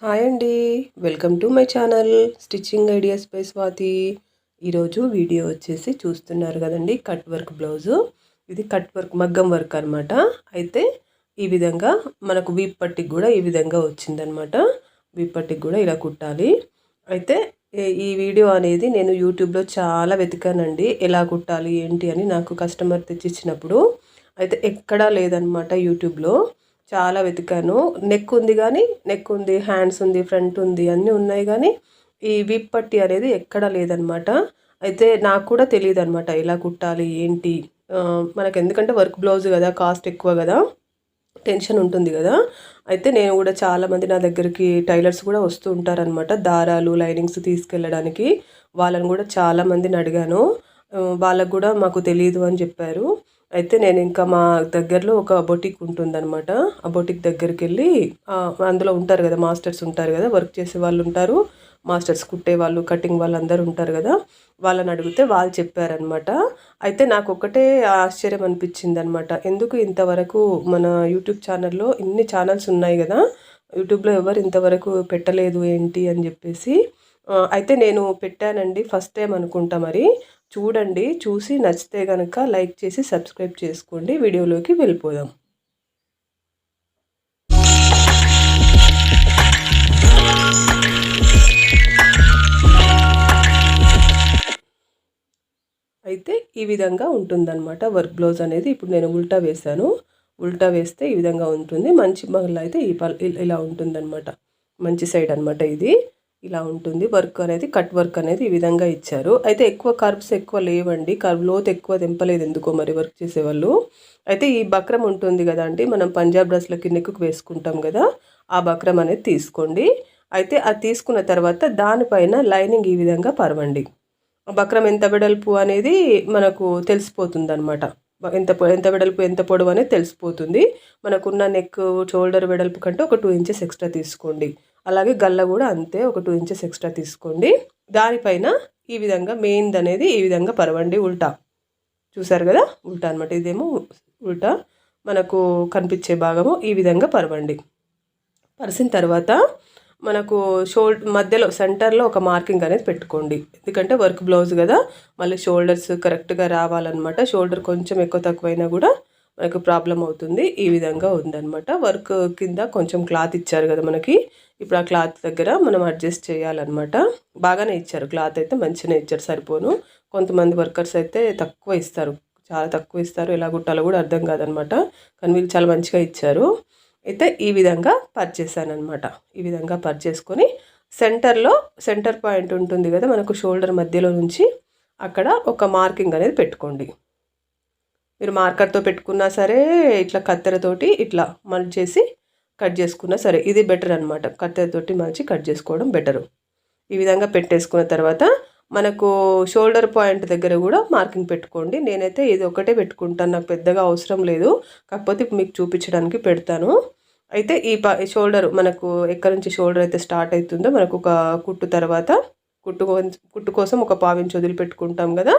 Hi అండి. Welcome to my channel stitching ideas by Swathi. ఈరోజు video వచ్చేసి చూస్తున్నారు కదండి కట్ వర్క్ బ్లౌజు. ఇది కట్ వర్క్ మగ్గం వర్క్ అనమాట అయితే ఈ విధంగా మనకు వీప్ పట్టికి కూడా ఈ విధంగా వచ్చిందనమాట వీప్ పట్టికి కూడా ఇలా కుట్టాలి. అయితే ఈ వీడియో అనేది నేను యూట్యూబ్లో చాలా వెతికానండి. ఎలా కుట్టాలి ఏంటి అని నాకు కస్టమర్ తెచ్చిచ్చినప్పుడు. అయితే ఎక్కడా లేదనమాట యూట్యూబ్లో చాలా వెతికాను. నెక్ ఉంది కానీ నెక్ ఉంది హ్యాండ్స్ ఉంది ఫ్రంట్ ఉంది అన్నీ ఉన్నాయి కానీ ఈ విప్ పట్టి అనేది ఎక్కడా లేదనమాట అయితే నాకు కూడా తెలియదు అనమాట ఎలా కుట్టాలి ఏంటి? మనకు ఎందుకంటే వర్క్ బ్లౌజ్ కదా కాస్ట్ ఎక్కువ కదా టెన్షన్ ఉంటుంది కదా. అయితే నేను కూడా చాలామంది నా దగ్గరికి టైలర్స్ కూడా వస్తూ ఉంటారనమాట దారాలు లైనింగ్స్ తీసుకెళ్ళడానికి. వాళ్ళని కూడా చాలామందిని అడిగాను. వాళ్ళకు కూడా మాకు తెలియదు అని చెప్పారు. అయితే నేను ఇంకా మా దగ్గరలో ఒక బొటిక్ ఉంటుందన్నమాట. ఆ బొటిక్ దగ్గరికి వెళ్ళి అందులో ఉంటారు కదా మాస్టర్స్ ఉంటారు కదా వర్క్ చేసే వాళ్ళు ఉంటారు. మాస్టర్స్ కుట్టే వాళ్ళు కటింగ్ వాళ్ళు అందరు ఉంటారు కదా వాళ్ళని అడిగితే వాళ్ళు చెప్పారనమాట అయితే నాకు ఒకటే ఆశ్చర్యం అనిపించింది అనమాట ఎందుకు ఇంతవరకు మన యూట్యూబ్ ఛానల్లో ఇన్ని ఛానల్స్ ఉన్నాయి కదా యూట్యూబ్లో ఎవరు ఇంతవరకు పెట్టలేదు ఏంటి అని చెప్పేసి అయితే నేను పెట్టానండి ఫస్ట్ టైం అనుకుంటా మరి. చూడండి చూసి నచ్చితే కనుక లైక్ చేసి సబ్స్క్రైబ్ చేసుకోండి. వీడియోలోకి వెళ్ళిపోదాం. అయితే ఈ విధంగా ఉంటుందన్నమాట వర్క్ బ్లౌజ్ అనేది. ఇప్పుడు నేను ఉల్టా వేశాను. ఉల్టా వేస్తే ఈ విధంగా ఉంటుంది. మంచి మహిళ అయితే ఈ ఇలా ఉంటుందన్నమాట. మంచి సైడ్ అనమాట ఇది. ఇలా ఉంటుంది. వర్క్ అనేది కట్ వర్క్ అనేది ఈ విధంగా ఇచ్చారు. అయితే ఎక్కువ కర్బ్స్ ఎక్కువ లేవండి. కర్బ్ లోత్ ఎక్కువ తెంపలేదు ఎందుకో మరి వర్క్ చేసేవాళ్ళు. అయితే ఈ బక్రం ఉంటుంది కదా అండి. మనం పంజాబ్ డ్రెస్ల నెక్కు వేసుకుంటాం కదా ఆ బక్రం అనేది తీసుకోండి. అయితే అది తీసుకున్న తర్వాత దానిపైన లైనింగ్ ఈ విధంగా పరవండి. బక్రం ఎంత వెడల్పు అనేది మనకు తెలిసిపోతుంది అనమాట ఎంత ఎంత వెడల్పు ఎంత పొడవు అనేది తెలిసిపోతుంది. మనకున్న నెక్ షోల్డర్ వెడల్పు కంటే ఒక టూ ఇంచెస్ ఎక్స్ట్రా తీసుకోండి. అలాగే గల్ల కూడా అంతే ఒక టూ ఇంచెస్ ఎక్స్ట్రా తీసుకోండి. దానిపైన ఈ విధంగా మెయిన్ది అనేది ఈ విధంగా పరవండి ఉల్టా. చూసారు కదా? ఉల్టా అనమాట ఇదేమో ఉల్టా. మనకు కనిపించే భాగము ఈ విధంగా పరవండి. పరిసిన తర్వాత మనకు షోల్డ్ మధ్యలో సెంటర్లో ఒక మార్కింగ్ అనేది పెట్టుకోండి. ఎందుకంటే వర్క్ బ్లౌజ్ కదా? మళ్ళీ షోల్డర్స్ కరెక్ట్గా రావాలన్నమాట. షోల్డర్ కొంచెం ఎక్కువ తక్కువైనా కూడా మనకు ప్రాబ్లం అవుతుంది. ఈ విధంగా ఉందన్నమాట. వర్క్ కింద కొంచెం క్లాత్ ఇచ్చారు కదా మనకి? ఇప్పుడు ఆ క్లాత్ దగ్గర మనం అడ్జస్ట్ చేయాలన్నమాట. బాగానే ఇచ్చారు. క్లాత్ అయితే మంచిగానే ఇచ్చారు. సరిపోను. కొంతమంది వర్కర్స్ అయితే తక్కువ ఇస్తారు. చాలా తక్కువ ఇస్తారు. ఎలా కుట్టాలో కూడా అర్థం కాదనమాట కానీ వీళ్ళు చాలా మంచిగా ఇచ్చారు. అయితే ఈ విధంగా పర్చేసాను అనమాట ఈ విధంగా పర్చేసుకొని సెంటర్లో సెంటర్ పాయింట్ ఉంటుంది కదా మనకు షోల్డర్ మధ్యలో నుంచి అక్కడ ఒక మార్కింగ్ అనేది పెట్టుకోండి. మీరు మార్కర్తో పెట్టుకున్నా సరే ఇట్లా కత్తెరతోటి ఇట్లా మలిచేసి కట్ చేసుకున్నా సరే ఇది బెటర్ అనమాట కత్తెరతోటి మలిచి కట్ చేసుకోవడం బెటరు. ఈ విధంగా పెట్టేసుకున్న తర్వాత మనకు షోల్డర్ పాయింట్ దగ్గర కూడా మార్కింగ్ పెట్టుకోండి. నేనైతే ఇది ఒకటే పెట్టుకుంటాను. నాకు పెద్దగా అవసరం లేదు. కాకపోతే మీకు చూపించడానికి పెడతాను. అయితే ఈ ప షోల్డర్ మనకు ఎక్కడి నుంచి షోల్డర్ అయితే స్టార్ట్ అవుతుందో మనకు ఒక కుట్టు తర్వాత కుట్టు కుట్టు కోసం ఒక పావించి వదిలిపెట్టుకుంటాం కదా.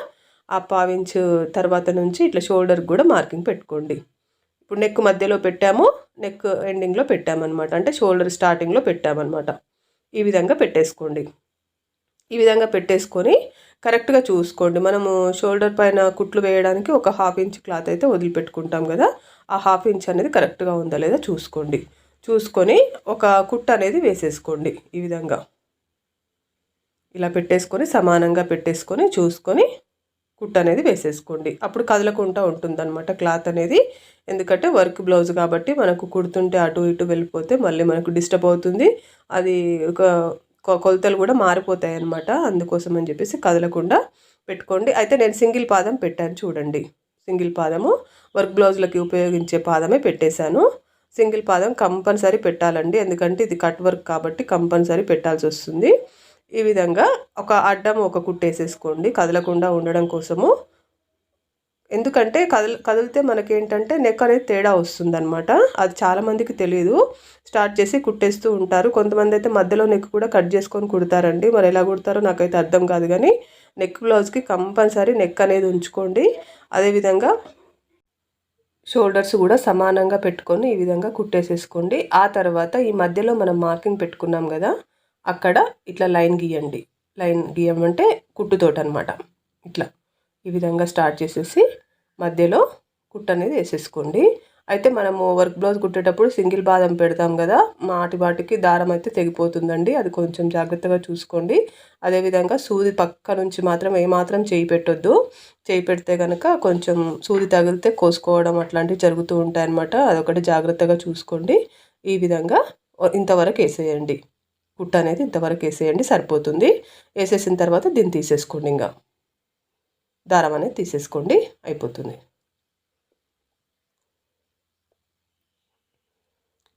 ఆ పావించు తర్వాత నుంచి ఇట్లా షోల్డర్కి కూడా మార్కింగ్ పెట్టుకోండి. ఇప్పుడు నెక్ మధ్యలో పెట్టాము నెక్ ఎండింగ్లో పెట్టామన్నమాట. అంటే షోల్డర్ స్టార్టింగ్లో పెట్టామన్నమాట. ఈ విధంగా పెట్టేసుకోండి. ఈ విధంగా పెట్టేసుకొని కరెక్ట్గా చూసుకోండి. మనము షోల్డర్ పైన కుట్లు వేయడానికి ఒక హాఫ్ ఇంచ్ క్లాత్ అయితే వదిలిపెట్టుకుంటాం కదా ఆ హాఫ్ ఇంచ్ అనేది కరెక్ట్గా ఉందా లేదా చూసుకోండి. చూసుకొని ఒక కుట్ట అనేది వేసేసుకోండి ఈ విధంగా. ఇలా పెట్టేసుకొని సమానంగా పెట్టేసుకొని చూసుకొని కుట్ అనేది వేసేసుకోండి. అప్పుడు కదలకుండా ఉంటుందన్నమాట క్లాత్ అనేది. ఎందుకంటే వర్క్ బ్లౌజ్ కాబట్టి మనకు కుడుతుంటే అటు ఇటు వెళ్ళిపోతే మళ్ళీ మనకు డిస్టర్బ్ అవుతుంది. అది ఒక కొలతలు కూడా మారిపోతాయి అన్నమాట అందుకోసం అని చెప్పేసి కదలకుండా పెట్టుకోండి. అయితే నేను సింగిల్ పాదం పెట్టాను చూడండి. సింగిల్ పాదము. వర్క్ బ్లౌజ్లకి ఉపయోగించే పాదమే పెట్టేశాను. సింగిల్ పాదం కంపల్సరీ పెట్టాలండి. ఎందుకంటే ఇది కట్ వర్క్ కాబట్టి కంపల్సరీ పెట్టాల్సి వస్తుంది. ఈ విధంగా ఒక అడ్డం ఒక కుట్టేసేసుకోండి. కదలకుండా ఉండడం కోసము. ఎందుకంటే కదల కదిలితే మనకేంటంటే నెక్ అనేది తేడా వస్తుందన్నమాట. అది చాలామందికి తెలియదు స్టార్ట్ చేసి కుట్టేస్తూ ఉంటారు. కొంతమంది అయితే మధ్యలో నెక్ కూడా కట్ చేసుకొని కుడతారండి. మరి ఎలా కుడతారో నాకైతే అర్థం కాదు కానీ నెక్ బ్లౌజ్కి కంపల్సరీ నెక్ అనేది ఉంచుకోండి. అదేవిధంగా షోల్డర్స్ కూడా సమానంగా పెట్టుకొని ఈ విధంగా కుట్టేసేసుకోండి. ఆ తర్వాత ఈ మధ్యలో మనం మార్కింగ్ పెట్టుకున్నాం కదా అక్కడ ఇట్లా లైన్ గీయండి. లైన్ గీయమంటే కుట్టుతోట అనమాట ఇట్లా. ఈ విధంగా స్టార్ట్ చేసేసి మధ్యలో కుట్ట అనేది వేసేసుకోండి. అయితే మనము వర్క్ బ్లౌజ్ కుట్టేటప్పుడు సింగిల్ బాదం పెడతాం కదా మాటి వాటికి దారం అయితే తెగిపోతుందండి. అది కొంచెం జాగ్రత్తగా చూసుకోండి. అదేవిధంగా సూది పక్క నుంచి మాత్రం ఏమాత్రం చేయి పెట్టొద్దు. చేయి పెడితే కనుక కొంచెం సూది తగిలితే కోసుకోవడం అట్లాంటివి జరుగుతూ ఉంటాయన్నమాట. అదొకటి జాగ్రత్తగా చూసుకోండి. ఈ విధంగా ఇంతవరకు వేసేయండి. కుట్ట అనేది ఇంతవరకు వేసేయండి సరిపోతుంది. వేసేసిన తర్వాత దీన్ని తీసేసుకోండి ఇంకా. దారం అనేది తీసేసుకోండి అయిపోతుంది.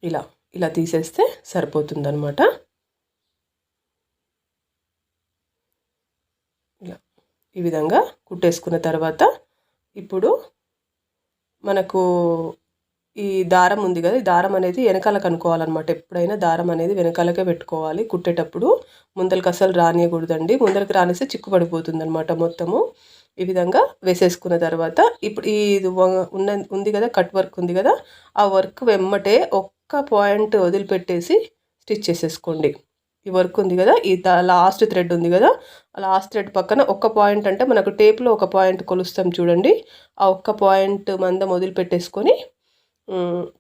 ఇలా ఇలా తీసేస్తే సరిపోతుంది అనమాట ఇలా ఈ విధంగా కుట్టేసుకున్న తర్వాత ఇప్పుడు మనకు ఈ దారం ఉంది కదా ఈ దారం అనేది వెనకాల కనుక్కోవాలన్నమాట. ఎప్పుడైనా దారం అనేది వెనకాలకే పెట్టుకోవాలి. కుట్టేటప్పుడు ముందరికి అసలు రానియకూడదండి. ముందరికి రానిస్తే చిక్కు పడిపోతుంది అనమాట మొత్తము. ఈ విధంగా వేసేసుకున్న తర్వాత ఇప్పుడు ఈ ఉన్న ఉంది కదా కట్ వర్క్ ఉంది కదా ఆ వర్క్ వెమ్మటే ఒక్క పాయింట్ వదిలిపెట్టేసి స్టిచ్ చేసేసుకోండి. ఈ వర్క్ ఉంది కదా ఈ లాస్ట్ థ్రెడ్ ఉంది కదా ఆ లాస్ట్ థ్రెడ్ పక్కన ఒక్క పాయింట్ అంటే మనకు టేప్లో ఒక పాయింట్ కొలుస్తాం చూడండి. ఆ ఒక్క పాయింట్ మందం వదిలిపెట్టేసుకొని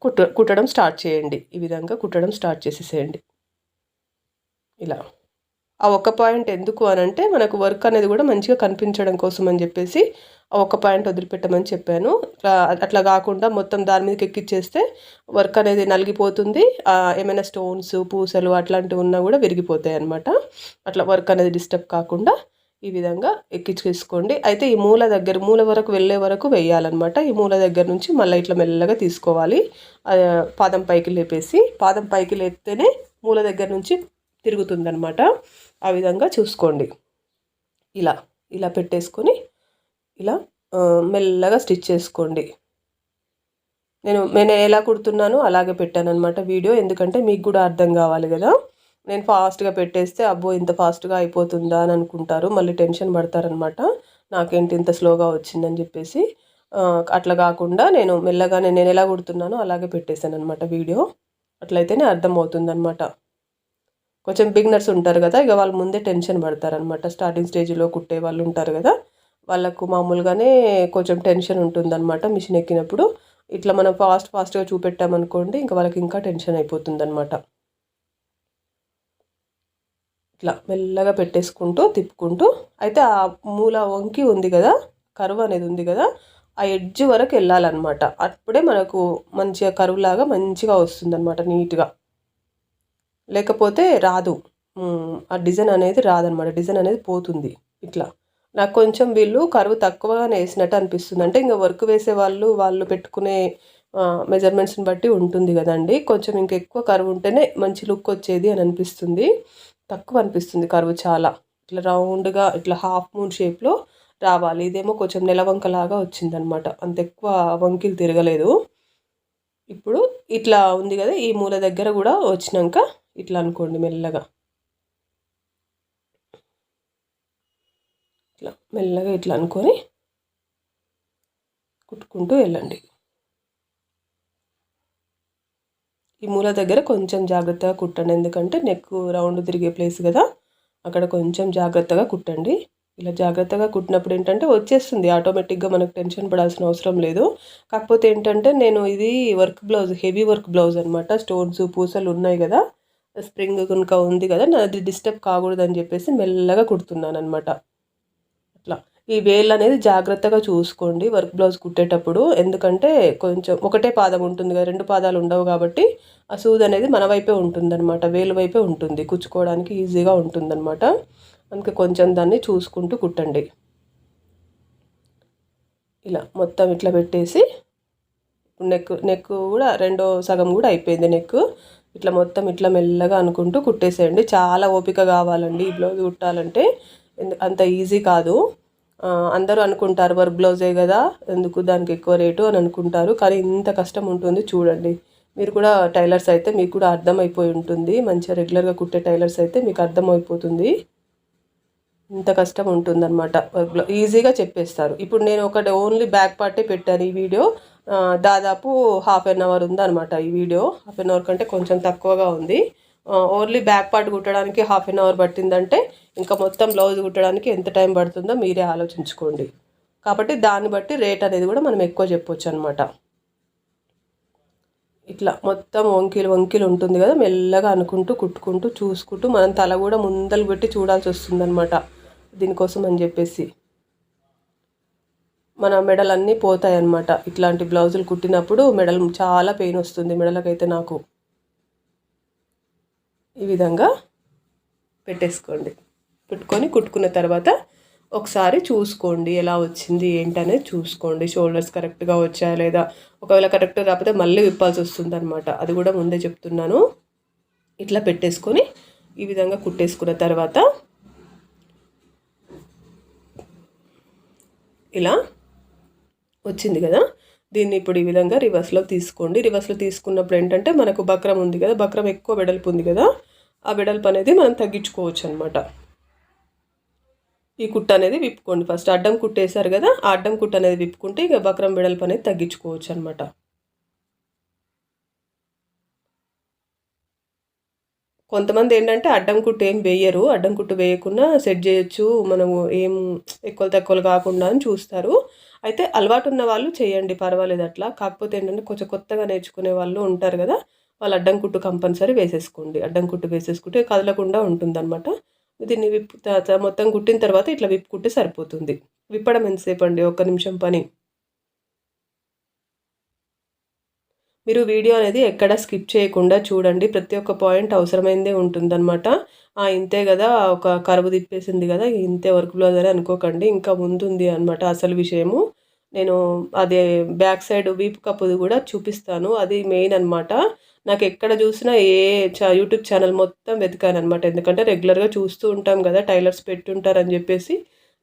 కుట్ట కుట్టడం స్టార్ట్ చేయండి. ఈ విధంగా కుట్టడం స్టార్ట్ చేసేసేయండి. ఇలా. ఆ ఒక్క పాయింట్ ఎందుకు అని అంటే మనకు వర్క్ అనేది కూడా మంచిగా కనిపించడం కోసం అని చెప్పేసి ఆ ఒక్క పాయింట్ వదిలిపెట్టమని చెప్పాను. అట్లా కాకుండా మొత్తం దాని మీదకి ఎక్కిచ్చేస్తే వర్క్ అనేది నలిగిపోతుంది. ఏమైనా స్టోన్స్ పూసలు అట్లాంటివి ఉన్నా కూడా విరిగిపోతాయి అనమాట అట్లా వర్క్ అనేది డిస్టర్బ్ కాకుండా ఈ విధంగా ఎక్కించేసుకోండి. అయితే ఈ మూల దగ్గర మూల వరకు వెళ్ళే వరకు వేయాలన్నమాట. ఈ మూల దగ్గర నుంచి మళ్ళీ ఇట్లా మెల్లగా తీసుకోవాలి. పాదం పైకి లేపేసి పాదం పైకి లేపితేనే మూల దగ్గర నుంచి తిరుగుతుందనమాట ఆ విధంగా చూసుకోండి. ఇలా ఇలా పెట్టేసుకొని ఇలా మెల్లగా స్టిచ్ చేసుకోండి. నేను నేను ఎలా కుడుతున్నానో అలాగే పెట్టాను అనమాట వీడియో ఎందుకంటే మీకు కూడా అర్థం కావాలి కదా. నేను ఫాస్ట్గా పెట్టేస్తే అబ్బో ఇంత ఫాస్ట్గా అయిపోతుందా అని అనుకుంటారు. మళ్ళీ టెన్షన్ పడతారనమాట నాకేంటి ఇంత స్లోగా వచ్చిందని చెప్పేసి అట్లా కాకుండా నేను మెల్లగానే నేను ఎలా కుడుతున్నానో అలాగే పెట్టేశాను అనమాట వీడియో. అట్లయితేనే అర్థమవుతుందనమాట కొంచెం బిగినర్స్ ఉంటారు కదా ఇక వాళ్ళు ముందే టెన్షన్ పడతారనమాట స్టార్టింగ్ స్టేజ్లో కుట్టే వాళ్ళు ఉంటారు కదా వాళ్ళకు మామూలుగానే కొంచెం టెన్షన్ ఉంటుందన్నమాట మిషన్ ఎక్కినప్పుడు. ఇట్లా మనం ఫాస్ట్ ఫాస్ట్గా చూపెట్టామనుకోండి ఇంకా వాళ్ళకి ఇంకా టెన్షన్ అయిపోతుందన్నమాట. ఇట్లా మెల్లగా పెట్టేసుకుంటూ తిప్పుకుంటూ అయితే ఆ మూల వంకి ఉంది కదా కరువు అనేది ఉంది కదా ఆ ఎడ్జ్ వరకు వెళ్ళాలన్నమాట. అప్పుడే మనకు మంచిగా కరువులాగా మంచిగా వస్తుందన్నమాట నీట్గా. లేకపోతే రాదు. ఆ డిజైన్ అనేది రాదనమాట డిజైన్ అనేది పోతుంది ఇట్లా. నాకు కొంచెం వీళ్ళు కరువు తక్కువగానే వేసినట్టు అనిపిస్తుంది. అంటే ఇంకా వర్క్ వేసే వాళ్ళు వాళ్ళు పెట్టుకునే మెజర్మెంట్స్ని బట్టి ఉంటుంది కదండి. కొంచెం ఇంకెక్కువ కరువు ఉంటేనే మంచి లుక్ వచ్చేది అని అనిపిస్తుంది. తక్కువ అనిపిస్తుంది కరువు చాలా. ఇట్లా రౌండ్గా ఇట్లా హాఫ్ మూన్ షేప్లో రావాలి. ఇదేమో కొంచెం నెలవంకలాగా వచ్చిందనమాట. అంత ఎక్కువ వంకిలు తిరగలేదు. ఇప్పుడు ఇట్లా ఉంది కదా ఈ మూల దగ్గర కూడా వచ్చినాక ఇట్లా అనుకోండి మెల్లగా. ఇట్లా మెల్లగా ఇట్లా అనుకొని కుట్టుకుంటూ వెళ్ళండి. ఈ మూల దగ్గర కొంచెం జాగ్రత్తగా కుట్టండి. ఎందుకంటే నెక్ రౌండ్ తిరిగే ప్లేస్ కదా. అక్కడ కొంచెం జాగ్రత్తగా కుట్టండి. ఇలా జాగ్రత్తగా కుట్టినప్పుడు ఏంటంటే వచ్చేస్తుంది. ఆటోమేటిక్గా మనకు టెన్షన్ పడాల్సిన అవసరం లేదు. కాకపోతే ఏంటంటే నేను ఇది work blouse heavy work blouse అనమాట స్టోన్స్ పూసలు ఉన్నాయి కదా. స్ప్రింగ్ కనుక ఉంది కదా. నాది డిస్టర్బ్ కాకూడదని చెప్పేసి మెల్లగా కుడుతున్నాను అనమాట అట్లా. ఈ వేళ్ళు అనేది జాగ్రత్తగా చూసుకోండి వర్క్ బ్లౌజ్ కుట్టేటప్పుడు. ఎందుకంటే కొంచెం ఒకటే పాదం ఉంటుంది కదా రెండు పాదాలు ఉండవు కాబట్టి ఆ సూది అనేది మన వైపే ఉంటుందన్నమాట వేలు వైపే ఉంటుంది. కుచ్చుకోవడానికి ఈజీగా ఉంటుందన్నమాట. అందుకే కొంచెం దాన్ని చూసుకుంటూ కుట్టండి. ఇలా మొత్తం ఇట్లా పెట్టేసి నెక్ నెక్ కూడా రెండో సగం కూడా అయిపోయింది నెక్ ఇట్లా మొత్తం ఇట్లా మెల్లగా అనుకుంటూ కుట్టేసేయండి. చాలా ఓపిక కావాలండి ఈ బ్లౌజ్ కుట్టాలంటే. అంత ఈజీ కాదు. అందరూ అనుకుంటారు వర్క్ బ్లౌజే కదా ఎందుకు దానికి ఎక్కువ రేటు అని అనుకుంటారు. కానీ ఇంత కష్టం ఉంటుంది చూడండి. మీరు కూడా టైలర్స్ అయితే మీకు కూడా అర్థమైపోయి ఉంటుంది. మంచిగా రెగ్యులర్గా కుట్టే టైలర్స్ అయితే మీకు అర్థమైపోతుంది. ఇంత కష్టం ఉంటుందన్నమాట. వర్క్లో ఈజీగా చెప్పేస్తారు. ఇప్పుడు నేను ఒకటి ఓన్లీ బ్యాక్ పార్టే పెట్టాను ఈ వీడియో. దాదాపు హాఫ్ అన్ అవర్ ఉందన్నమాట ఈ వీడియో. హాఫ్ అన్ అవర్ కంటే కొంచెం తక్కువగా ఉంది. ఓన్లీ బ్యాక్ పార్ట్ కుట్టడానికి హాఫ్ అన్ అవర్ పట్టిందంటే ఇంకా మొత్తం బ్లౌజ్ కుట్టడానికి ఎంత టైం పడుతుందో మీరే ఆలోచించుకోండి. కాబట్టి దాన్ని బట్టి రేట్ అనేది కూడా మనం ఎక్కువ చెప్పొచ్చు అనమాట ఇట్లా మొత్తం వంకీలు వంకీలు ఉంటుంది కదా మెల్లగా అనుకుంటూ కుట్టుకుంటూ చూసుకుంటూ మనం తల కూడా ముందలు పెట్టి చూడాల్సి వస్తుంది అనమాట దీనికోసం అని చెప్పేసి. మన మెడలన్నీ పోతాయి అన్నమాట ఇట్లాంటి బ్లౌజులు కుట్టినప్పుడు మెడలు చాలా పెయిన్ వస్తుంది మెడలకైతే నాకు. ఈ విధంగా పెట్టేసుకోండి. పెట్టుకొని కుట్టుకున్న తర్వాత ఒకసారి చూసుకోండి ఎలా వచ్చింది ఏంటనేది చూసుకోండి. షోల్డర్స్ కరెక్ట్గా వచ్చాయా లేదా? ఒకవేళ కరెక్ట్గా రాకపోతే మళ్ళీ విప్పాల్సి వస్తుంది అనమాట అది కూడా ముందే చెప్తున్నాను. ఇట్లా పెట్టేసుకొని ఈ విధంగా కుట్టేసుకున్న తర్వాత ఇలా వచ్చింది కదా? దీన్ని ఇప్పుడు ఈ విధంగా రివర్స్లో తీసుకోండి. రివర్స్లో తీసుకున్నప్పుడు ఏంటంటే మనకు బక్రం ఉంది కదా బక్రం ఎక్కువ వెడల్పు ఉంది కదా ఆ వెడల్పు అనేది మనం తగ్గించుకోవచ్చు అనమాట ఈ కుట్ట అనేది విప్పుకోండి ఫస్ట్ అడ్డం కుట్టేశారు కదా ఆ అడ్డం కుట్ట అనేది విప్పుకుంటే ఇక బక్రం వెడల్పు అనేది తగ్గించుకోవచ్చు అనమాట కొంతమంది ఏంటంటే అడ్డం కుట్టు ఏం వేయరు. అడ్డం కుట్టు వేయకుండా సెట్ చేయొచ్చు. మనము ఏం ఎక్కువ తక్కువలు కాకుండా అని చూస్తారు. అయితే అలవాటు ఉన్న వాళ్ళు చేయండి పర్వాలేదు అట్లా. కాకపోతే ఏంటంటే కొంచెం కొత్తగా నేర్చుకునే వాళ్ళు ఉంటారు కదా వాళ్ళు అడ్డం కుట్టు కంపల్సరీ వేసేసుకోండి. అడ్డం కుట్టు వేసేసుకుంటే కదలకుండా ఉంటుందన్నమాట. దీన్ని విప్పు మొత్తం కుట్టిన తర్వాత ఇట్లా విప్పుకుంటే సరిపోతుంది. విప్పడం ఎంతసేపు అండి? ఒక్క నిమిషం పని. మీరు వీడియో అనేది ఎక్కడ స్కిప్ చేయకుండా చూడండి. ప్రతి ఒక్క పాయింట్ అవసరమైందే ఉంటుందన్నమాట. ఇంతే కదా ఒక కరువు తిప్పేసింది కదా ఇంతే వర్క్లో అని అనుకోకండి. ఇంకా ముందుంది అనమాట అసలు విషయము. నేను అదే బ్యాక్ సైడ్ వీపు కప్పుది కూడా చూపిస్తాను. అది మెయిన్ అనమాట నాకు ఎక్కడ చూసినా ఏ చా యూట్యూబ్ ఛానల్ మొత్తం వెతికాను అనమాట ఎందుకంటే రెగ్యులర్గా చూస్తూ ఉంటాం కదా టైలర్స్ పెట్టుంటారని చెప్పేసి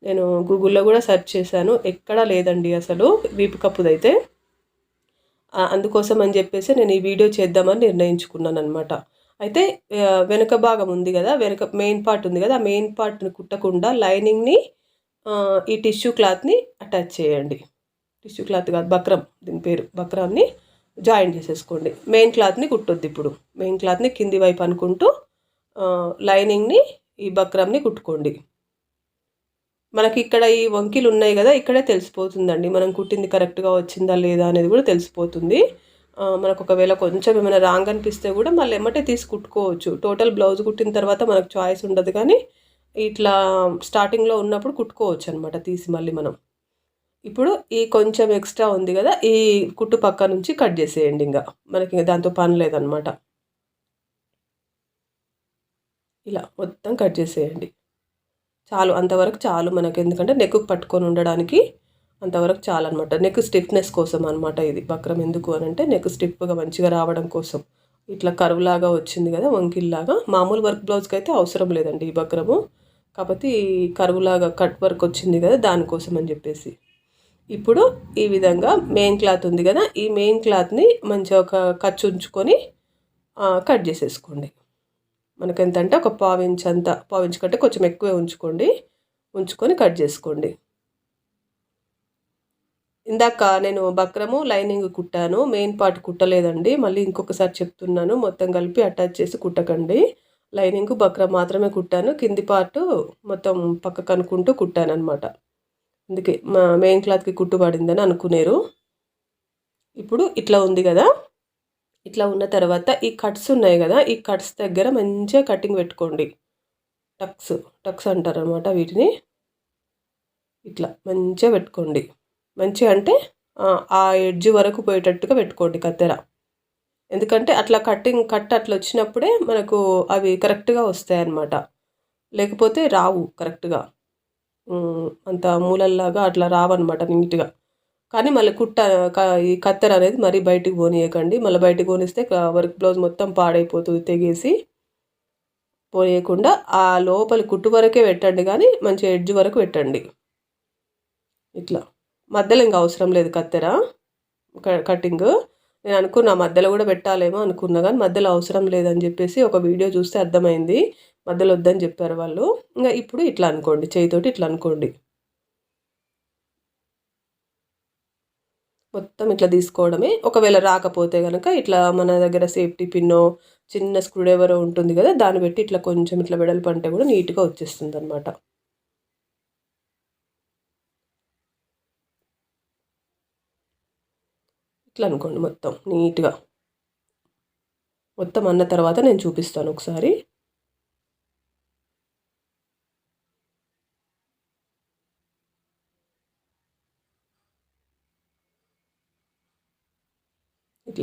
నేను గూగుల్లో కూడా సెర్చ్ చేశాను. ఎక్కడా లేదండి అసలు వీపు కప్పుదైతే. అందుకోసం అని చెప్పేసి నేను ఈ వీడియో చేద్దామని నిర్ణయించుకున్నాను అనమాట అయితే వెనుక భాగం ఉంది కదా వెనుక మెయిన్ పార్ట్ ఉంది కదా ఆ మెయిన్ పార్ట్ని కుట్టకుండా లైనింగ్ని ఈ టిష్యూ క్లాత్ని అటాచ్ చేయండి. టిష్యూ క్లాత్ కాదు బక్రం దీని పేరు బక్రాన్ని జాయిన్ చేసేసుకోండి. మెయిన్ క్లాత్ని కుట్టొద్దు ఇప్పుడు. మెయిన్ క్లాత్ని కింది వైపు అనుకుంటూ లైనింగ్ని ఈ బక్రంని కుట్టుకోండి. మనకి ఇక్కడ ఈ వంకీలు ఉన్నాయి కదా ఇక్కడే తెలిసిపోతుందండి. మనం కుట్టింది కరెక్ట్గా వచ్చిందా లేదా అనేది కూడా తెలిసిపోతుంది. మనకు ఒకవేళ కొంచెం ఏమైనా రాంగ్ అనిపిస్తే కూడా మళ్ళీ ఎమ్మటే తీసి కుట్టుకోవచ్చు. టోటల్ బ్లౌజ్ కుట్టిన తర్వాత మనకు చాయిస్ ఉండదు కానీ ఇట్లా స్టార్టింగ్లో ఉన్నప్పుడు కుట్టుకోవచ్చు అనమాట తీసి మళ్ళీ మనం. ఇప్పుడు ఈ కొంచెం ఎక్స్ట్రా ఉంది కదా ఈ కుట్టు పక్క నుంచి కట్ చేసేయండి ఇంకా. మనకి దాంతో పని లేదనమాట ఇలా మొత్తం కట్ చేసేయండి. చాలు అంతవరకు చాలు మనకి. ఎందుకంటే నెక్కు పట్టుకొని ఉండడానికి అంతవరకు చాలు అనమాట నెక్ స్టిఫ్నెస్ కోసం అనమాట ఇది బక్రం ఎందుకు అని అంటే నెక్ స్టిఫ్గా మంచిగా రావడం కోసం. ఇట్లా కరువులాగా వచ్చింది కదా వంకిల్లాగా. మామూలు వర్క్ బ్లౌజ్కి అయితే అవసరం లేదండి ఈ బక్రము కాకపోతే ఈ కరువులాగా కట్ వర్క్ వచ్చింది కదా దానికోసం అని చెప్పేసి. ఇప్పుడు ఈ విధంగా మెయిన్ క్లాత్ ఉంది కదా ఈ మెయిన్ క్లాత్ని మంచిగా ఒక ఖర్చు ఉంచుకొని కట్ చేసేసుకోండి. మనకి ఎంత అంటే ఒక పావించ్ అంత పావించ్ కంటే కొంచెం ఎక్కువే ఉంచుకోండి. ఉంచుకొని కట్ చేసుకోండి. ఇందాక నేను బక్రము లైనింగ్ కుట్టాను. మెయిన్ పార్ట్ కుట్టలేదండి. మళ్ళీ ఇంకొకసారి చెప్తున్నాను. మొత్తం కలిపి అటాచ్ చేసి కుట్టకండి. లైనింగ్ బక్రం మాత్రమే కుట్టాను. కింది పార్ట్ మొత్తం పక్కకు అనుకుంటూ కుట్టాను అనమాట అందుకే మా మెయిన్ క్లాత్కి కుట్టుబడిందని అనుకునేరు. ఇప్పుడు ఇట్లా ఉంది కదా. ఇట్లా ఉన్న తర్వాత ఈ కట్స్ ఉన్నాయి కదా ఈ కట్స్ దగ్గర మంచిగా కటింగ్ పెట్టుకోండి. టక్స్ టక్స్ అంటారు అనమాట వీటిని. ఇట్లా మంచిగా పెట్టుకోండి. మంచిగా అంటే ఆ ఎడ్జ్ వరకు పోయేటట్టుగా పెట్టుకోండి కత్తెర. ఎందుకంటే అట్లా కట్టింగ్ కట్ అట్లా వచ్చినప్పుడే మనకు అవి కరెక్ట్గా వస్తాయి అన్నమాట లేకపోతే రావు కరెక్ట్గా. అంత మూలల్లాగా అట్లా రావన్నమాట నీట్గా. కానీ మళ్ళీ కుట్ట ఈ కత్తెర అనేది మరీ బయటికి పోనీయకండి. మళ్ళీ బయటకు పోనిస్తే వర్క్ బ్లౌజ్ మొత్తం పాడైపోతుంది తెగేసి. పోనీయకుండా ఆ లోపలి కుట్టు వరకే పెట్టండి కానీ మంచి ఎడ్జ్ వరకు పెట్టండి. ఇట్లా. మధ్యలో ఇంకా అవసరం లేదు కత్తెర కటింగ్. నేను అనుకున్నా మధ్యలో కూడా పెట్టాలేమో అనుకున్నా కానీ మధ్యలో అవసరం లేదని చెప్పేసి ఒక వీడియో చూస్తే అర్థమైంది. మధ్యలో వద్దని చెప్పారు వాళ్ళు. ఇంకా ఇప్పుడు ఇట్లా అనుకోండి చేయితోటి ఇట్లా అనుకోండి. మొత్తం ఇట్లా తీసుకోవడమే. ఒకవేళ రాకపోతే కనుక ఇట్లా మన దగ్గర సేఫ్టీ పిన్నో చిన్న స్క్రూడ్రైవర్ ఉంటుంది కదా దాన్ని పెట్టి ఇట్లా కొంచెం ఇట్లా వెడల్పు అంటే కూడా నీట్గా వచ్చేస్తుంది అనమాట ఇట్లా అనుకోండి మొత్తం నీట్గా. మొత్తం అన్న తర్వాత నేను చూపిస్తాను ఒకసారి.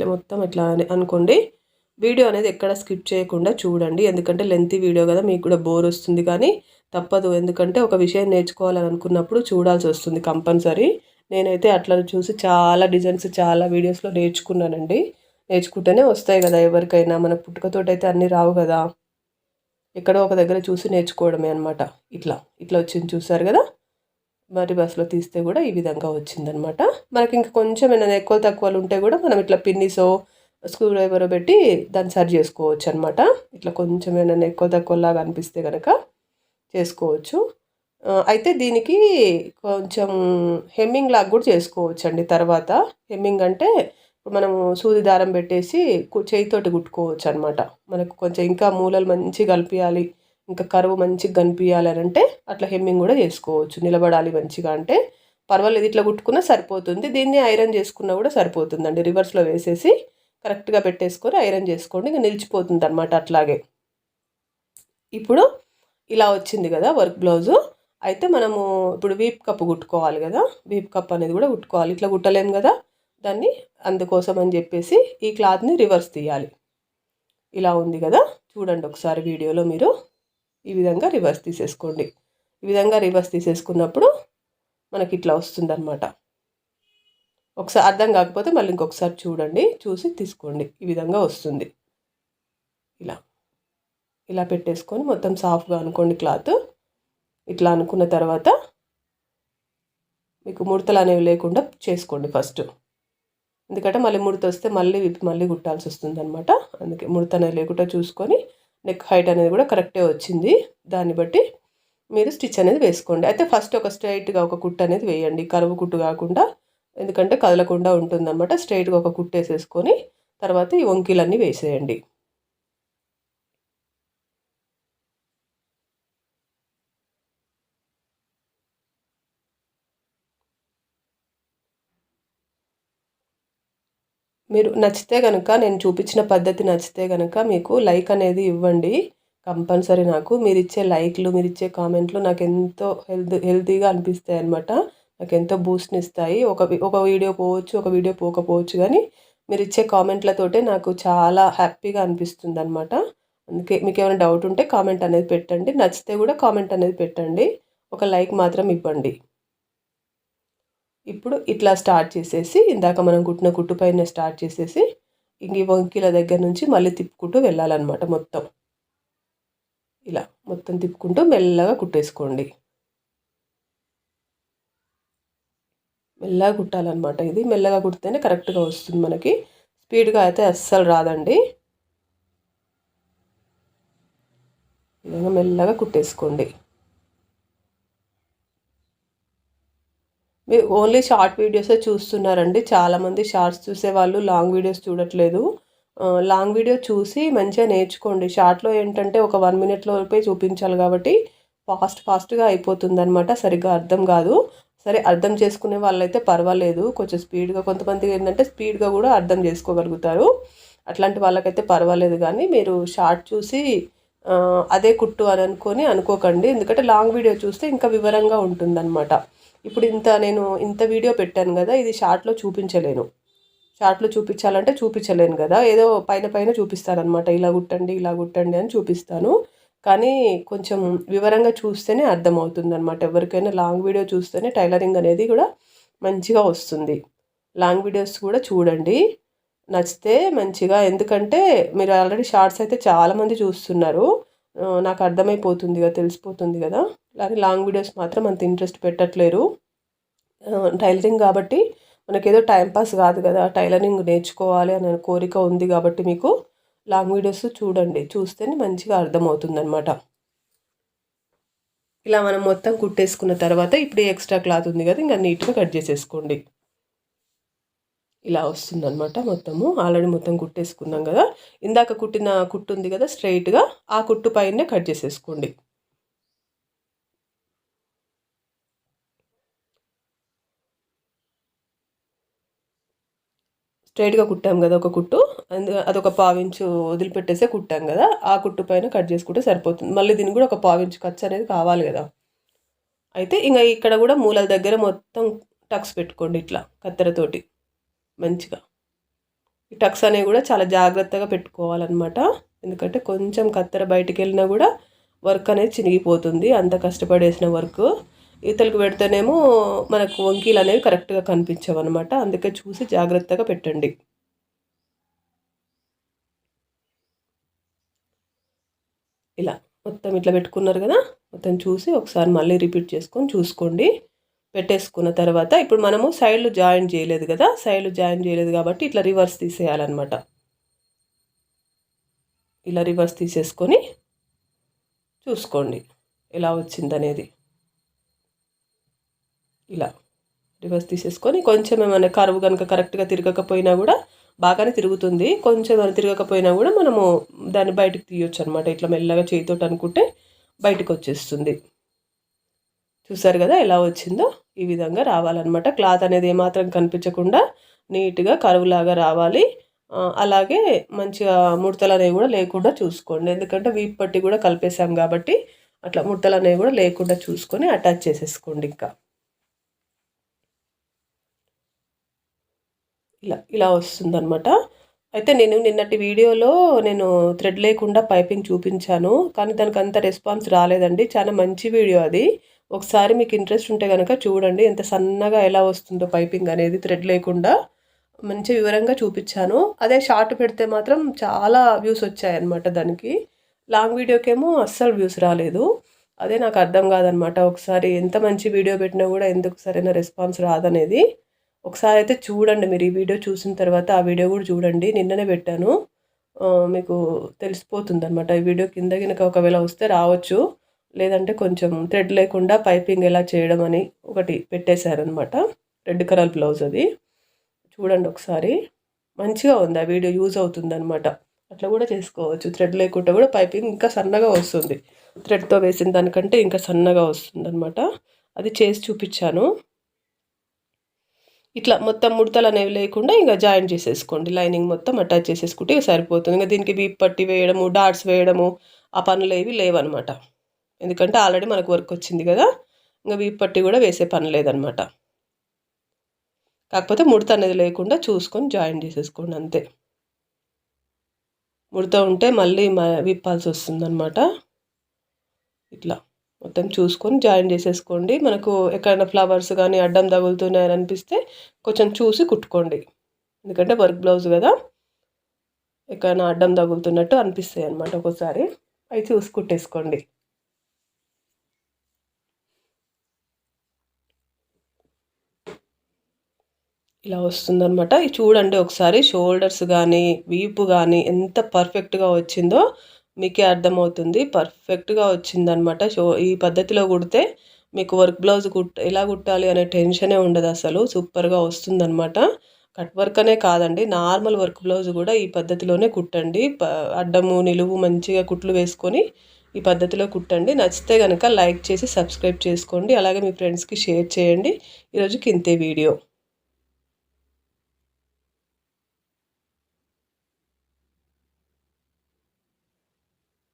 ఇట్లా మొత్తం ఇట్లా అనుకోండి వీడియో అనేది ఎక్కడ స్కిప్ చేయకుండా చూడండి. ఎందుకంటే లెంతీ వీడియో కదా మీకు కూడా బోర్ వస్తుంది. కానీ తప్పదు. ఎందుకంటే ఒక విషయం నేర్చుకోవాలని అనుకున్నప్పుడు చూడాల్సి వస్తుంది కంపల్సరీ. నేనైతే అట్లా చూసి చాలా డిజైన్స్ చాలా వీడియోస్లో నేర్చుకున్నానండి. నేర్చుకుంటేనే వస్తాయి కదా ఎవరికైనా. మన పుట్టుకతోటైతే అన్నీ రావు కదా. ఎక్కడో ఒక దగ్గర చూసి నేర్చుకోవడమే అనమాట ఇట్లా ఇట్లా వచ్చింది చూసారు కదా? మరి బస్సులో తీస్తే కూడా ఈ విధంగా వచ్చిందనమాట మనకి ఇంకా కొంచెం ఏమైనా ఎక్కువ తక్కువలు ఉంటే కూడా మనం ఇట్లా పిన్నిసో స్క్రూ డ్రైవర్ పెట్టి దాన్ని సరి చేసుకోవచ్చు అనమాట ఇట్లా కొంచెం ఏమైనా ఎక్కువ తక్కువలాగా అనిపిస్తే కనుక చేసుకోవచ్చు. అయితే దీనికి కొంచెం హెమ్మింగ్ లాగా కూడా చేసుకోవచ్చు అండి తర్వాత. హెమ్మింగ్ అంటే ఇప్పుడు మనము సూది దారం పెట్టేసి చేయితోటి కుట్టుకోవచ్చు అనమాట మనకు కొంచెం ఇంకా మూలలు మంచిగా కలిపియాలి ఇంకా కరువు మంచిగా కనిపించాలి అంటే అట్లా హెమ్మింగ్ కూడా చేసుకోవచ్చు. నిలబడాలి మంచిగా అంటే పర్వాలేదు ఇట్లా కుట్టుకున్నా సరిపోతుంది. దీన్ని ఐరన్ చేసుకున్నా కూడా సరిపోతుందండి. రివర్స్లో వేసేసి కరెక్ట్గా పెట్టేసుకొని ఐరన్ చేసుకోండి. ఇంకా నిలిచిపోతుంది అనమాట అట్లాగే. ఇప్పుడు ఇలా వచ్చింది కదా వర్క్ బ్లౌజు. అయితే మనము ఇప్పుడు వీప్ కప్ కుట్టుకోవాలి కదా. వీప్ కప్ అనేది కూడా కుట్టుకోవాలి. ఇట్లా కుట్టలేం కదా. దాన్ని అందుకోసం అని చెప్పేసి ఈ క్లాత్ని రివర్స్ తీయాలి. ఇలా ఉంది కదా. చూడండి ఒకసారి వీడియోలో మీరు. ఈ విధంగా రివర్స్ తీసేసుకోండి. ఈ విధంగా రివర్స్ తీసేసుకున్నప్పుడు మనకి ఇట్లా వస్తుందన్నమాట. ఒకసారి అర్థం కాకపోతే మళ్ళీ ఇంకొకసారి చూడండి చూసి తీసుకోండి. ఈ విధంగా వస్తుంది. ఇలా. ఇలా పెట్టేసుకొని మొత్తం సాఫ్ట్గా అనుకోండి క్లాత్ ఇట్లా అనుకున్న తర్వాత మీకు ముడతలు అనేవి లేకుండా చేసుకోండి ఫస్ట్ ఎందుకంటే మళ్ళీ ముడత వస్తే మళ్ళీ విప్పి మళ్ళీ కుట్టాల్సి వస్తుంది అనమాట అందుకే ముడత అనేది లేకుండా చూసుకొని నెక్ హైట్ అనేది కూడా కరెక్టే వచ్చింది. దాన్ని బట్టి మీరు స్టిచ్ అనేది వేసుకోండి. అయితే ఫస్ట్ ఒక స్ట్రైట్గా ఒక కుట్టు అనేది వేయండి. కరువు కుట్టు కాకుండా ఎందుకంటే కదలకుండా ఉంటుందన్నమాట. స్ట్రైట్గా ఒక కుట్టు వేసేసుకొని తర్వాత ఈ వంకీలన్నీ వేసేయండి. మీరు నచ్చితే కనుక నేను చూపించిన పద్ధతి నచ్చితే కనుక మీకు లైక్ అనేది ఇవ్వండి. కంపల్సరీ నాకు. మీరు ఇచ్చే లైక్లు మీరు ఇచ్చే కామెంట్లు నాకు ఎంతో హెల్త్ హెల్తీగా అనిపిస్తాయి అనమాట నాకు ఎంతో బూస్ట్ని ఇస్తాయి. ఒక ఒక వీడియో పోవచ్చు ఒక వీడియో పోకపోవచ్చు కానీ మీరు ఇచ్చే కామెంట్లతోటే నాకు చాలా హ్యాపీగా అనిపిస్తుంది అనమాట అందుకే మీకు ఏమైనా డౌట్ ఉంటే కామెంట్ అనేది పెట్టండి. నచ్చితే కూడా కామెంట్ అనేది పెట్టండి. ఒక లైక్ మాత్రం ఇవ్వండి. ఇప్పుడు ఇట్లా స్టార్ట్ చేసేసి ఇందాక మనం కుట్టిన కుట్టు పైన స్టార్ట్ చేసేసి ఇంక వంకీల దగ్గర నుంచి మళ్ళీ తిప్పుకుంటూ వెళ్ళాలన్నమాట మొత్తం. ఇలా మొత్తం తిప్పుకుంటూ మెల్లగా కుట్టేసుకోండి. మెల్లగా కుట్టాలన్నమాట ఇది. మెల్లగా కుడితేనే కరెక్ట్గా వస్తుంది మనకి. స్పీడ్గా అయితే అస్సలు రాదండి. విధంగా మెల్లగా కుట్టేసుకోండి. మీరు ఓన్లీ షార్ట్ వీడియోసే చూస్తున్నారండి. చాలామంది షార్ట్స్ చూసేవాళ్ళు లాంగ్ వీడియోస్ చూడట్లేదు. లాంగ్ వీడియో చూసి మంచిగా నేర్చుకోండి. షార్ట్లో ఏంటంటే ఒక వన్ మినిట్లోపే చూపించాలి కాబట్టి ఫాస్ట్ ఫాస్ట్గా అయిపోతుంది అనమాట సరిగ్గా అర్థం కాదు. సరే అర్థం చేసుకునే వాళ్ళైతే పర్వాలేదు. కొంచెం స్పీడ్గా కొంతమంది ఏంటంటే స్పీడ్గా కూడా అర్థం చేసుకోగలుగుతారు. అట్లాంటి వాళ్ళకైతే పర్వాలేదు కానీ మీరు షార్ట్ చూసి అదే కుట్టు అని అనుకొని అనుకోకండి. ఎందుకంటే లాంగ్ వీడియో చూస్తే ఇంకా వివరంగా ఉంటుందన్నమాట. ఇప్పుడు ఇంత నేను ఇంత వీడియో పెట్టాను కదా ఇది షార్ట్లో చూపించలేను. షార్ట్లో చూపించాలంటే చూపించలేను కదా ఏదో పైన పైన చూపిస్తానమాట ఇలా కుట్టండి ఇలా కుట్టండి అని చూపిస్తాను. కానీ కొంచెం వివరంగా చూస్తేనే అర్థమవుతుంది అనమాట ఎవరికైనా లాంగ్ వీడియో చూస్తేనే టైలరింగ్ అనేది కూడా మంచిగా వస్తుంది. లాంగ్ వీడియోస్ కూడా చూడండి. నచ్చితే మంచిగా ఎందుకంటే మీరు ఆల్రెడీ షార్ట్స్ అయితే చాలామంది చూస్తున్నారు. నాకు అర్థమైపోతుంది కదా తెలిసిపోతుంది కదా కానీ లాంగ్ వీడియోస్ మాత్రం అంత ఇంట్రెస్ట్ పెట్టట్లేరు. టైలరింగ్ కాబట్టి మనకేదో టైంపాస్ కాదు కదా టైలరింగ్ నేర్చుకోవాలి అనే కోరిక ఉంది కాబట్టి మీకు లాంగ్ వీడియోస్ చూడండి చూస్తేనే మంచిగా అర్థమవుతుందనమాట ఇలా మనం మొత్తం కుట్టేసుకున్న తర్వాత ఇప్పుడు ఎక్స్ట్రా క్లాత్ ఉంది కదా ఇంకా నీట్గా కట్ చేసేసుకోండి. ఇలా వస్తుంది అనమాట మొత్తము. ఆల్రెడీ మొత్తం కుట్టేసుకున్నాం కదా. ఇందాక కుట్టిన కుట్టు ఉంది కదా స్ట్రైట్గా ఆ కుట్టు పైనే కట్ చేసేసుకోండి. స్ట్రైట్గా కుట్టాం కదా ఒక కుట్టు. అదొక పావించు వదిలిపెట్టేసే కుట్టాం కదా. ఆ కుట్టు పైన కట్ చేసుకుంటే సరిపోతుంది. మళ్ళీ దీనికి కూడా ఒక పావించు ఖర్చు అనేది కావాలి కదా. అయితే ఇంకా ఇక్కడ కూడా మూలల దగ్గర మొత్తం టక్స్ పెట్టుకోండి ఇట్లా కత్తెరతోటి మంచిగా. ఈ టక్స్ అనేవి కూడా చాలా జాగ్రత్తగా పెట్టుకోవాలన్నమాట. ఎందుకంటే కొంచెం కత్తెర బయటికి వెళ్ళినా కూడా వర్క్ అనేది చినిగిపోతుంది. అంత కష్టపడేసిన వర్క్. ఈతలకు పెడితేనేమో మనకు వంకీలు అనేవి కరెక్ట్గా కనిపించవన్నమాట. అందుకే చూసి జాగ్రత్తగా పెట్టండి. ఇలా మొత్తం ఇట్లా పెట్టుకున్నారు కదా? మొత్తం చూసి ఒకసారి మళ్ళీ రిపీట్ చేసుకొని చూసుకోండి. పెట్టేసుకున్న తర్వాత ఇప్పుడు మనము సైడ్లు జాయిన్ చేయలేదు కదా సైడ్లు జాయిన్ చేయలేదు కాబట్టి ఇట్లా రివర్స్ తీసేయాలన్నమాట. ఇలా రివర్స్ తీసేసుకొని చూసుకోండి ఎలా వచ్చిందనేది. ఇలా రివర్స్ తీసేసుకొని కొంచెం ఏమైనా కరువు కనుక కరెక్ట్గా తిరగకపోయినా కూడా బాగానే తిరుగుతుంది. కొంచెం ఏమైనా తిరగకపోయినా కూడా మనము దాన్ని బయటకు తీయొచ్చు అనమాట ఇట్లా మెల్లగా చేయితోటి అనుకుంటే బయటకు వచ్చేస్తుంది. చూసారు కదా ఎలా వచ్చిందో? ఈ విధంగా రావాలన్నమాట. క్లాత్ అనేది ఏమాత్రం కనిపించకుండా నీట్గా కరువులాగా రావాలి. అలాగే మంచిగా ముడతలు అనేవి కూడా లేకుండా చూసుకోండి. ఎందుకంటే వీప్ పట్టి కూడా కలిపేసాం కాబట్టి అట్లా ముడతలు అనేవి కూడా లేకుండా చూసుకొని అటాచ్ చేసేసుకోండి ఇంకా. ఇలా ఇలా వస్తుందన్నమాట. అయితే నేను నిన్నటి వీడియోలో నేను థ్రెడ్ లేకుండా పైపింగ్ చూపించాను. కానీ దానికి అంత రెస్పాన్స్ రాలేదండి. చాలా మంచి వీడియో అది. ఒకసారి మీకు ఇంట్రెస్ట్ ఉంటే కనుక చూడండి ఎంత సన్నగా ఎలా వస్తుందో పైపింగ్ అనేది థ్రెడ్ లేకుండా మంచి వివరంగా చూపించాను. అదే షార్ట్ పెడితే మాత్రం చాలా వ్యూస్ వచ్చాయన్నమాట దానికి. లాంగ్ వీడియోకేమో అస్సలు వ్యూస్ రాలేదు. అదే నాకు అర్థం కాదనమాట ఒకసారి ఎంత మంచి వీడియో పెట్టినా కూడా ఎందుకు సరైన రెస్పాన్స్ రాదనేది. ఒకసారి అయితే చూడండి మీరు ఈ వీడియో చూసిన తర్వాత ఆ వీడియో కూడా చూడండి. నిన్ననే పెట్టాను. మీకు తెలిసిపోతుంది అనమాట ఈ వీడియో కింద కనుక ఒకవేళ వస్తే రావచ్చు. లేదంటే కొంచెం థ్రెడ్ లేకుండా పైపింగ్ ఎలా చేయడం అని ఒకటి పెట్టేశారనమాట రెడ్ కలర్ బ్లౌజ్ అది. చూడండి ఒకసారి. మంచిగా ఉంది. ఆ వీడియో యూజ్ అవుతుందనమాట అట్లా కూడా చేసుకోవచ్చు. థ్రెడ్ లేకుండా కూడా పైపింగ్ ఇంకా సన్నగా వస్తుంది. థ్రెడ్తో వేసిన దానికంటే ఇంకా సన్నగా వస్తుందనమాట అది చేసి చూపించాను. ఇట్లా మొత్తం ముడతలు అనేవి లేకుండా ఇంకా జాయిన్ చేసేసుకోండి. లైనింగ్ మొత్తం అటాచ్ చేసేసుకుంటే సరిపోతుంది. ఇంకా దీనికి బీప్ పట్టి వేయడము డాట్స్ వేయడము ఆ పనులు ఏవి లేవన్నమాట. ఎందుకంటే ఆల్రెడీ మనకు వర్క్ వచ్చింది కదా ఇంకా విప్పట్టి కూడా వేసే పని లేదనమాట. కాకపోతే ముడత అనేది లేకుండా చూసుకొని జాయిన్ చేసేసుకోండి అంతే. ముడత ఉంటే మళ్ళీ విప్పాల్సి వస్తుందన్నమాట ఇట్లా. మొత్తం చూసుకొని జాయిన్ చేసేసుకోండి. మనకు ఎక్కడైనా ఫ్లవర్స్ కానీ అడ్డం తగులుతున్నాయని అనిపిస్తే కొంచెం చూసి కుట్టుకోండి. ఎందుకంటే వర్క్ బ్లౌజ్ కదా ఎక్కడైనా అడ్డం తగులుతున్నట్టు అనిపిస్తాయి అనమాట ఒక్కోసారి అవి చూసి కుట్టేసుకోండి. ఇలా వస్తుందనమాట చూడండి ఒకసారి షోల్డర్స్ కానీ వీపు కానీ ఎంత పర్ఫెక్ట్గా వచ్చిందో మీకే అర్థమవుతుంది. పర్ఫెక్ట్గా వచ్చిందనమాట షో ఈ పద్ధతిలో కుడితే మీకు వర్క్ బ్లౌజ్ కుట్ ఎలా కుట్టాలి అనే టెన్షనే ఉండదు అసలు. సూపర్గా వస్తుందనమాట కట్ వర్క్ అనే కాదండి నార్మల్ వర్క్ బ్లౌజ్ కూడా ఈ పద్ధతిలోనే కుట్టండి. అడ్డము నిలువు మంచిగా కుట్లు వేసుకొని ఈ పద్ధతిలో కుట్టండి. నచ్చితే కనుక లైక్ చేసి సబ్స్క్రైబ్ చేసుకోండి. అలాగే మీ ఫ్రెండ్స్కి షేర్ చేయండి. ఈరోజుకి ఇంతే వీడియో.